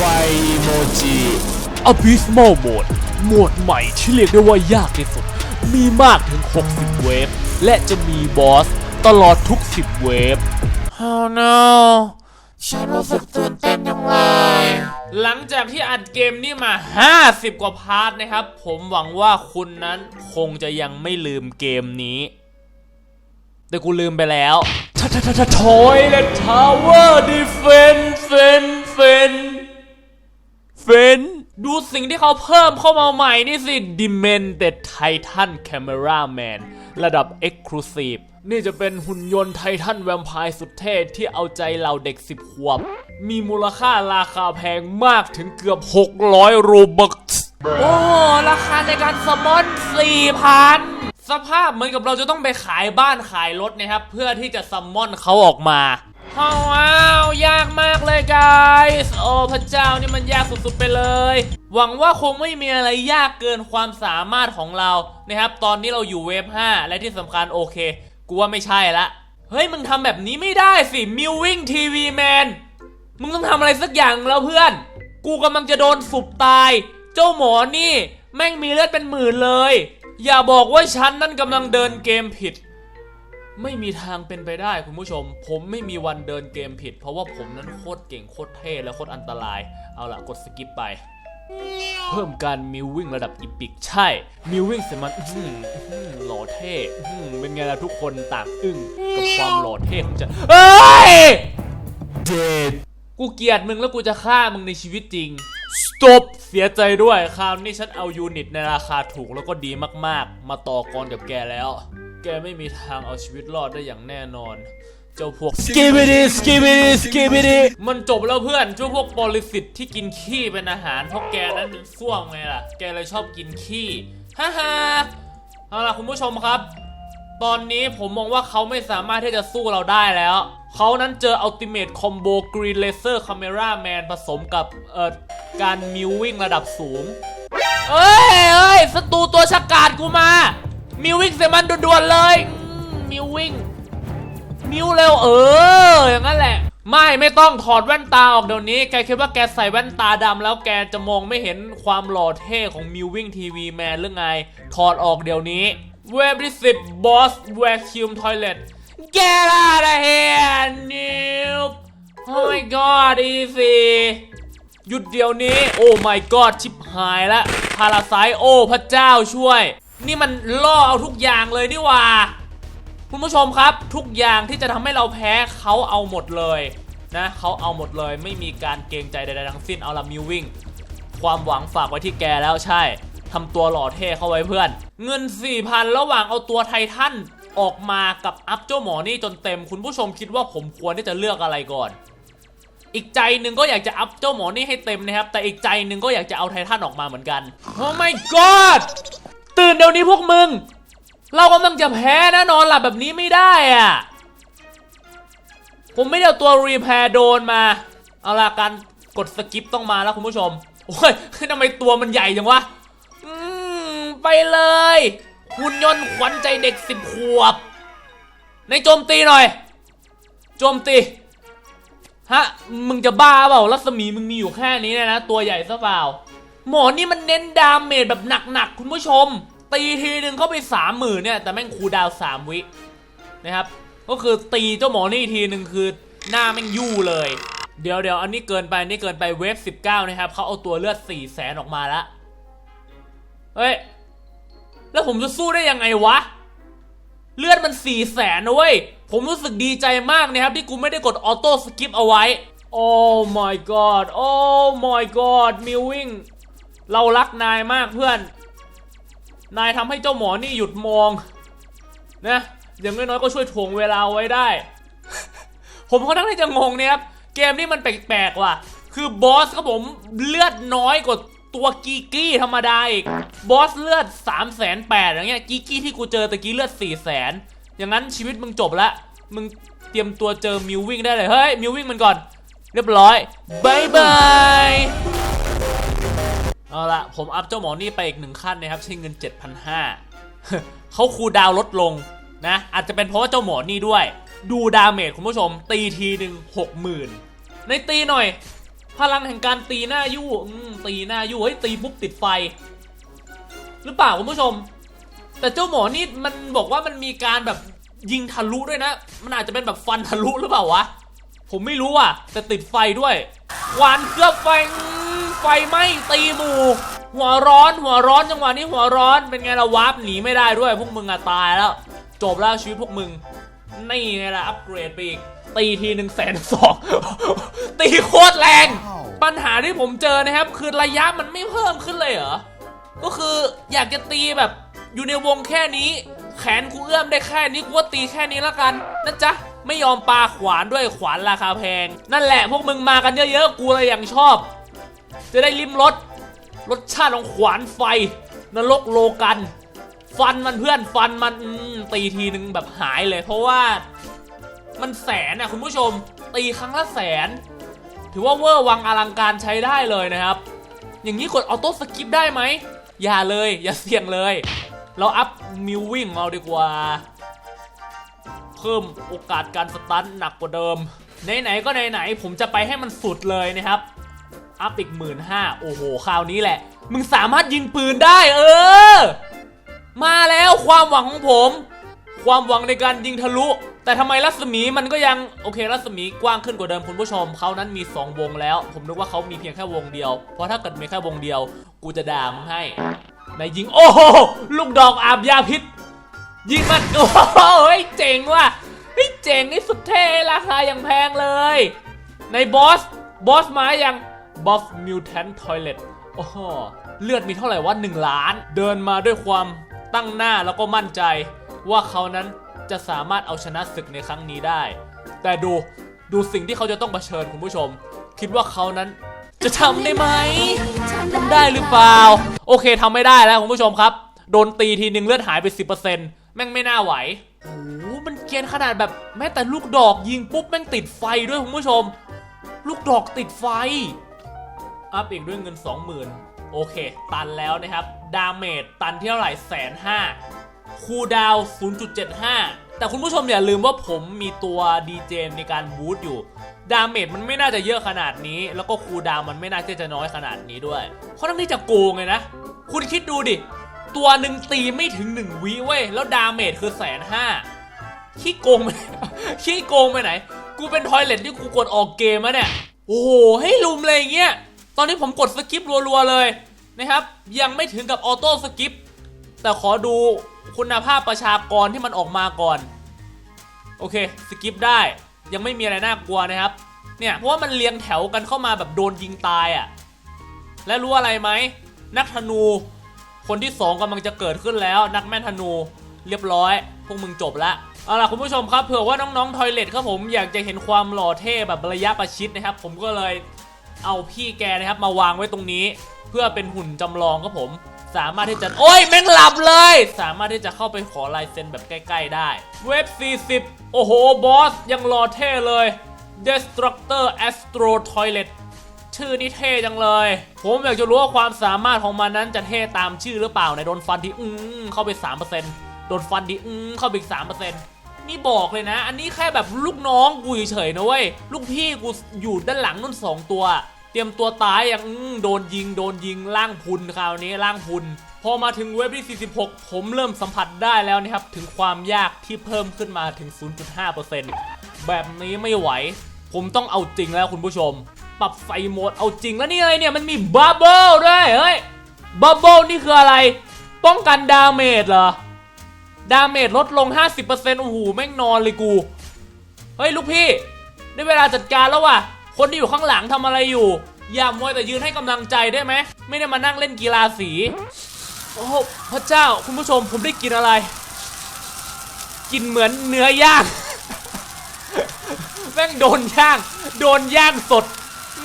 ไฟอีโมจิ Abysmal Mode โหมดใหม่ที่เรียกได้ว่ายากที่สุด มีมากถึง 60 เวฟ และจะมีบอสตลอดทุก 10 เวฟ Oh no ฉันรู้สึกตื่นเต้นยังไงหลังจากที่อัดเกมนี้มา 50 กว่าพาร์ทนะครับ ผมหวังว่าคุณนั้นคงจะยังไม่ลืมเกมนี้ แต่กูลืมไปแล้วททททอยและทาวเวอร์ดีเฟนเฟนเฟน เฟนดูสิ่งที่เขาเพิ่มเข้ามาใหม่นี่สิ Demented Titan Cameraman ระดับ Exclusive นี่จะเป็นหุ่นยนต์ไททันแวมไพร์สุดเท่ที่เอาใจเหล่าเด็ก 10 ขวบ มีมูลค่าราคาแพงมากถึงเกือบ 600 โรบัคโอ้ ราคาในการสมอน 4,000 สภาพเหมือนกับเราจะต้องไปขายบ้านขายรถนะครับ เพื่อที่จะซัมมอนเขาออกมา ว้าว ยากมากเลย guys โอ้พระเจ้านี่มันยากสุดๆไปเลย หวังว่าคงไม่มีอะไรยากเกินความสามารถของเรานะครับ ตอนนี้เราอยู่เวฟ 5 และที่สำคัญโอเคกูว่าไม่ใช่ละ เฮ้ย มึงทำแบบนี้ไม่ได้สิ มิววิ่งทีวีแมน มึงต้องทำอะไรสักอย่างแล้วเพื่อน กูกำลังจะโดนสุบตาย เจ้าหมอนี่ แม่งมีเลือดเป็นหมื่นเลย อย่าบอกว่าฉันนั่นกำลังเดินเกมผิด ไม่มีทางเป็นไปได้คุณผู้ชม ผมไม่มีวันเดินเกมผิด เพราะว่าผมนั้นโคตรเก่งโคตรเท่และโคตรอันตราย เอาล่ะกดสกิปไป เพิ่มการมิววิ่งระดับอีพิกใช่ มิววิ่งเสร็จมันหืออื้อหือหล่อเท่เป็นไงล่ะทุกคนต่างอึ้งกับความหล่อเท่ของจะเอ้ยเด็ดกูเกลียดมึงแล้วกูจะฆ่ามึงในชีวิตจริง stop เสียใจด้วย คราวนี้ฉันเอายูนิตในราคาถูกแล้วก็ดีมากๆ มาต่อกรกับแกแล้ว แกไม่มีทางเอาชีวิตรอดได้อย่างแน่นอน เจ้าพวกสกิบิดีสกิบิดีสกิบิดีมันจบแล้วเพื่อนเจ้าพวกปรสิตที่กินขี้เป็นอาหารเพราะแกนั้นเป็นส้วมไงล่ะ แกเลยชอบกินขี้ฮ่าฮ่าเอาล่ะคุณผู้ชมครับ ตอนนี้ผมมองว่าเขาไม่สามารถที่จะสู้เราได้แล้ว เขานั้นเจออัลติเม e คอมโบกรีนเลเซอร์คาเมราแมนผสมกับเอ่อการมิววิ่งระดับสูง เอ้ยเอ้ยศัตรูตัวฉกาจกูมา มิววิ่งเสียมันด่วนๆเลย มิววิ่ง มิวเร็วเออ อย่างนั้นแหละ ไม่ไม่ต้องถอดแว่นตาออกเดี๋ยวนี้ แกคิดว่าแกใส่แว่นตาดำแล้วแกจะมองไม่เห็นความหล่อเท่ของมิววิ่งทีวีแมนหรือไง ถอดออกเดี๋ยวนี้ เวบริสิบบอสแวคิวมทอยเลต Get out of here noob Oh my god easy หยุดเดี๋ยวนี้ โอ้ my god ชิบหายละพาราไซโอ้พระเจ้าช่วย นี่มันล่อเอาทุกอย่างเลยนี่ว่า คุณผู้ชมครับ ทุกอย่างที่จะทำให้เราแพ้เขาเอาหมดเลยนะเขาเอาหมดเลยไม่มีการเกรงใจใดๆทั้งสิ้นเอาละมิววิ่งความหวังฝากไว้ที่แกแล้วใช่ทำตัวหล่อเท่เข้าไว้เพื่อน เงิน 4,000 ระหว่างเอาตัวไททันออกมากับอัพเจ้าหมอนี่จนเต็มคุณผู้ชมคิดว่าผมควรที่จะเลือกอะไรก่อน อีกใจหนึ่งก็อยากจะอัพเจ้าหมอนี่ให้เต็มนะครับ แต่อีกใจหนึ่งก็อยากจะเอาไททันออกมาเหมือนกัน โอ้ my god ตื่นเดี๋ยวนี้พวกมึง เรากำลังจะแพ้นะนอนหลับแบบนี้ไม่ได้อะผมไม่ได้เอาตัวรีแพร์โดนมา เอาละการกดสกิปต้องมาแล้วคุณผู้ชม โอ้ยทำไมตัวมันใหญ่จังวะ อืม ไปเลย หุ่นยนต์ขวัญใจเด็กสิบขวบ ในโจมตีหน่อย โจมตี ฮะ มึงจะบ้าเปล่า รัศมีมึงมีอยู่แค่นี้นะ ตัวใหญ่ซะเปล่า หมอนี่มันเน้นดาเมจแบบหนักๆ คุณผู้ชม ตีทีหนึ่งเข้าไปสามหมื่นเนี่ย แต่แม่งคูดาวสามวินะครับ ก็คือตีเจ้าหมอนี่ทีหนึ่งคือหน้าแม่งยู่เลย เดี๋ยวเดี๋ยวอันนี้เกินไปนนี่เกินไปเวฟ19 นะครับเขาเอาตัวเลือด4 0 0แสนออกมาล้วเฮ้ย แล้วผมจะสู้ได้ยังไงวะ เลือดมัน4 0 0แสนนะเว้ย ผมรู้สึกดีใจมากนะครับ ที่กูไม่ได้กดออโต้สกิปเอาไว้ โอ้ my god โอ้ my god มิววิ่ง เรารักนายมากเพื่อน นายทำให้เจ้าหมอนี่หยุดมองนะอย่างน้อยๆก็ช่วยถ่วงเวลาไว้ได้ ผมค่อนข้งที่จะงงเนี่ยครับ เกมนี้มันแปลกๆว่ะ คือบอสครับผมเลือดน้อยกว่าตัวกีกี้ธรรมดาอีก บอสเลือด3ามแสนแปดอย่างเงี้ย กีกี้ที่กูเจอตะกี้เลือด4ี่แสนอย่างนั้นชีวิตมึงจบละ มึงเตรียมตัวเจอมิววิ่งได้เลย เฮ้ย มิววิ่งมันก่อน เรียบร้อยบายบาย เอาละผมอัพเจ้าหมอนี่ไปอีกหนึ่งขั้นนะครับใช้เงิน 7,500เขาคูดาวลดลงนะอาจจะเป็นเพราะว่าเจ้าหมอนี่ด้วย ดูดาเมจคุณผู้ชม ตีทีหนึ่งหกหมื่นในตีหน่อย พลังแห่งการตีหน้ายู่ตีหน้ายู่เฮ้ยตีปุ๊บติดไฟ หรือเปล่าคุณผู้ชม แต่เจ้าหมอนี่มันบอกว่ามันมีการแบบยิงทะลุด้วยนะ มันอาจจะเป็นแบบฟันทะลุหรือเปล่าวะผมไม่รู้อะแต่ติดไฟด้วยหวานเคลือบไฟ ฟไหม้ตีหมูหัวร้อนหัวร้อนจังหวะนี้หัวร้อนเป็นไงล่ะวาร์ปหนีไม่ได้ด้วยพวกมึงอะตายแล้ว จบแล้วชีวิตพวกมึง นี่ไงล่ะอัปเกรดไปอีกตีทีหนึ่งแสนสองตีโคตรแรง ปัญหาที่ผมเจอนะครับ คือระยะมันไม่เพิ่มขึ้นเลยเหรอ ก็คืออยากจะตีแบบอยู่ในวงแค่นี้ แขนกูเอื้อมได้แค่นี้กูก็ตีแค่นี้ละกันนะจ๊ะไม่ยอมปาขวานด้วยขวานราคาแพง นั่นแหละพวกมึงมากันเยอะๆ กูเลยอย่างชอบ จะได้ลิ้มรสรสชาติของขวานไฟ นรกโลกัน ฟันมันเพื่อนฟันมันตีทีนึงแบบหายเลย เพราะว่ามันแสนนะคุณผู้ชม ตีครั้งละแสน ถือว่าเวอร์วังอลังการใช้ได้เลยนะครับ อย่างนี้กดออโต้สกิปได้ไหม อย่าเลย อย่าเสี่ยงเลย เราอัพมิววิ่งเอาดีกว่า เพิ่มโอกาสการสตันหนักกว่าเดิม ไหนๆก็ไหนๆผมจะไปให้มันสุดเลยนะครับ อัพอีกหมื่นห้าโอ้โห คราวนี้แหละ มึงสามารถยิงปืนได้ เออ มาแล้วความหวังของผม ความหวังในการยิงทะลุ แต่ทำไมรัศมีมันก็ยัง โอเค รัศมีกว้างขึ้นกว่าเดิมคุณผู้ชม เขานั้นมี 2 วงแล้ว ผมนึกว่าเขามีเพียงแค่วงเดียว เพราะถ้าเกิดมีแค่วงเดียว กูจะด่ามึงให้นายยิง โอ้โห ลูกดอกอาบยาพิษ ยิงมัน โอ้โหเฮ้ยเจ๋งว่ะเฮ้ยเจ๋งนี่สุดเท่ ราคาอย่างแพงเลย ในบอส บอสมาอย่าง บัฟมิวแทนทอยเลตโอ้โหเลือดมีเท่าไหร่วะ1ล้าน เดินมาด้วยความตั้งหน้าแล้วก็มั่นใจ ว่าเขานั้นจะสามารถเอาชนะศึกในครั้งนี้ได้ แต่ดูดูสิ่งที่เขาจะต้องเผชิญคุณผู้ชม คิดว่าเขานั้นจะทำได้ไหมทำได้หรือเปล่า โอเคทำไม่ได้แล้วคุณผู้ชมครับ โดนตีทีนึงเลือดหายไป 10%แม่งไม่น่าไหวโอ้โหมันเกียนขนาดแบบแม้แต่ลูกดอกยิงปุ๊บแม่งติดไฟด้วยคุณผู้ชม ลูกดอกติดไฟ อัพอีกด้วยเงิน 20,000 โอเค ตันแล้วนะครับ ดาเมจตันที่เท่าไหร่แสนห้าคูดาว 0.75 แต่คุณผู้ชมอย่าลืมว่าผมมีตัวดีเจในการบูตอยู่ ดาเมจมันไม่น่าจะเยอะขนาดนี้ แล้วก็คูดาวมันไม่น่าจะน้อยขนาดนี้ด้วยเพราะทั้งที่จะโกงเลยนะ คุณคิดดูดิ ตัวหนึ่งตีไม่ถึง 1วิเว้ย แล้วดาเมจคือแสนห้าขี้โกงไปขี้โกงไปไหน กูเป็นทอยเลทที่กูกดออกเกมอะเนี่ย โอ้โห ให้ลุมเลยอย่างเงี้ย ตอนนี้ผมกดสกิปรัวๆเลยนะครับ ยังไม่ถึงกับออโต้สกิปแต่ขอดูคุณภาพประชากรที่มันออกมาก่อน โอเคสกิปได้ยังไม่มีอะไรน่ากลัวนะครับ เนี่ยเพราะว่ามันเรียงแถวกันเข้ามาแบบโดนยิงตายอะ่ะ และรู้อะไรไหมนักธนู คนที่สองกำลังจะเกิดขึ้นแล้ว นักแม่นธนูเรียบร้อย พวกมึงจบละเอาล่ะคุณผู้ชมครับเผื่อว่าน้องๆทอยเลทครับผมอยากจะเห็นความหล่อเท่แบบระยะประชิดนะครับ ผมก็เลย เอาพี่แกนะครับมาวางไว้ตรงนี้ เพื่อเป็นหุ่นจำลองครับผม สามารถที่จะโอ้ยแม่งหลับเลย สามารถที่จะเข้าไปขอลายเซ็นแบบใกล้ ๆ ได้ เว็บ 40 โอ้โห บอส ยังรอเท่เลย Destructor Astro Toilet ชื่อนี่เท่จังเลย ผมอยากจะรู้ว่าความสามารถของมันนั้นจะเท่ตามชื่อหรือเปล่าในโดนฟันที่อืมเข้าไป 3%โดนฟันที่อืมเข้าไปอีก3% นี่บอกเลยนะ อันนี้แค่แบบลูกน้องกูเฉยๆนะเว้ย ลูกพี่กูอยู่ด้านหลังนู่นสองตัว เตรียมตัวตายอย่างโดนยิงโดนยิงล่างพุนคราวนี้ล่างพุน พอมาถึงเว็บที่ 46 ผมเริ่มสัมผัสได้แล้วนะครับ ถึงความยากที่เพิ่มขึ้นมาถึง 0.5%แบบนี้ไม่ไหว ผมต้องเอาจริงแล้วคุณผู้ชม ปรับไฟโหมดเอาจริงแล้วนี่อะไรเนี่ยมันมีบับเบิลด้วยเฮ้ยบับเบิลนี่คืออะไร ป้องกันดาเมจเหรอ ดาเมจลดลง 50%โอ้โหแม่งนอนเลยกู เฮ้ยลูกพี่ได้เวลาจัดการแล้วว่ะ คนที่อยู่ข้างหลังทำอะไรอยู่ อย่ามัวแต่ยืนให้กำลังใจได้ไหม ไม่ได้มานั่งเล่นกีฬาสี โอ้พระเจ้าคุณผู้ชมผมได้กินอะไร กินเหมือนเนื้อย่าง แม่งโดนย่าง โดนย่างสดอ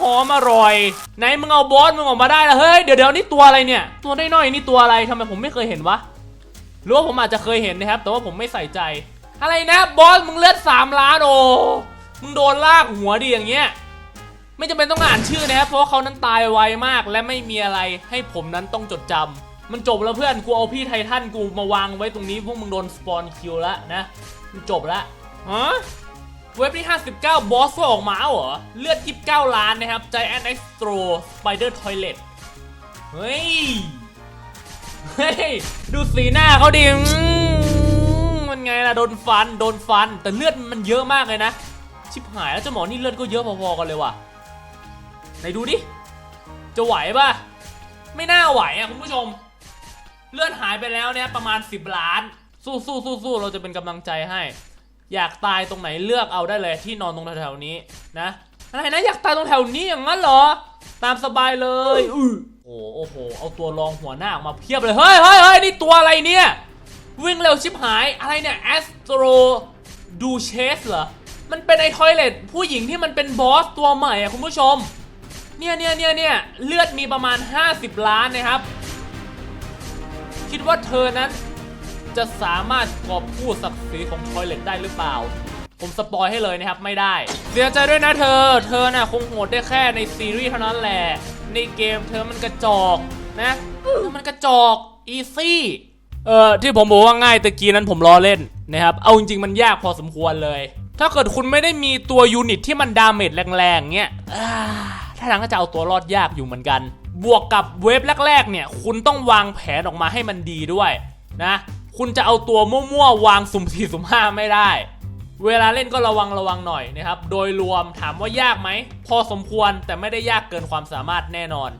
หอมอร่อยไหนมึงเอาบอสมึงออกมาได้ล้วเฮ้ยเดี๋ยวเดี๋ยวนี่ตัวอะไรเนี่ย ตัวน้อยๆนี่ตัวอะไรทำไมผมไม่เคยเห็นวะ หรือว่าผมอาจจะเคยเห็นนะครับ แต่ว่าผมไม่ใส่ใจ อะไรนะบอสมึงเลือดสามล้านโอมึงโดนลากหัวดีอย่างเงี้ยไม่จำเป็นต้องอ่านชื่อนะครับ เพราะเขานั้นตายไวมากและไม่มีอะไรให้ผมนั้นต้องจดจำมันจบแล้วเพื่อนกูเอาพี่ไททันกูมาวางไว้ตรงนี้พวกมึงโดนสปอนคิวแล้วนะมันจบล้วฮะเว็บที่ 59 บอสออกมาเหรอ เลือด 29 ล้านนะครับ Giant Extro Spider Toilet เฮ้ย เฮ้ยดูสีหน้าเขาดิมมันไงล่ะโดนฟันโดนฟัน แต่เลือดมันเยอะมากเลยนะ ชิบหายแล้วเจ้าหมอนี่เลือดก็เยอะพอๆกันเลยว่ะไหนดูดิจะไหวป่ะไม่น่าไหวอะคุณผู้ชม เลือดหายไปแล้วเนี่ยประมาณ 10 ล้าน สู้สู้สู้สู้เราจะเป็นกำลังใจให้ อยากตายตรงไหนเลือกเอาได้เลยที่นอนตรงแถวๆนี้นะ อะไรนะอยากตายตรงแถวนี้อย่างนั้นเหรอ ตามสบายเลยอือโอ้โอ้โห เอาตัวรองหัวหน้าออกมาเพียบเลย เฮ้ยเฮ้ยเฮ้ยนี่ตัวอะไรเนี่ย วิ่งเร็วชิบหาย อะไรเนี่ยแอสโตรดูเชสเหรอ มันเป็นไอทอยเลตผู้หญิงที่มันเป็นบอสตัวใหม่อะคุณผู้ชม เนี่ยเนี่ยเนี่ยเนี่ยเลือดมีประมาณ 50 ล้านนะครับ คิดว่าเธอนั้นจะสามารถกอบกู้ศักดิ์ศรีของทอยเลตได้หรือเปล่า ผมสปอยให้เลยนะครับไม่ได้ เสียใจด้วยนะเธอ เธอน่ะคงโหดได้แค่ในซีรีส์เท่านั้นแหละ ในเกมเธอมันกระจอกนะเธอมันกระจอกอีซี่เออที่ผมบอกว่าง่ายตะกี้นั้นผมล้อเล่นนะครับ เอาจริงๆมันยากพอสมควรเลย ถ้าเกิดคุณไม่ได้มีตัวยูนิตที่มันดาเมจแรงๆเงี้ยถ้าทางก็จะเอาตัวรอดยากอยู่เหมือนกัน บวกกับเวฟแรกๆเนี่ย คุณต้องวางแผนออกมาให้มันดีด้วยนะ คุณจะเอาตัวมั่วๆวางสุ่มสี่สุ่มห้าไม่ได้ เวลาเล่นก็ระวังระวังหน่อยนะครับ โดยรวมถามว่ายากไหม พอสมควรแต่ไม่ได้ยากเกินความสามารถแน่นอน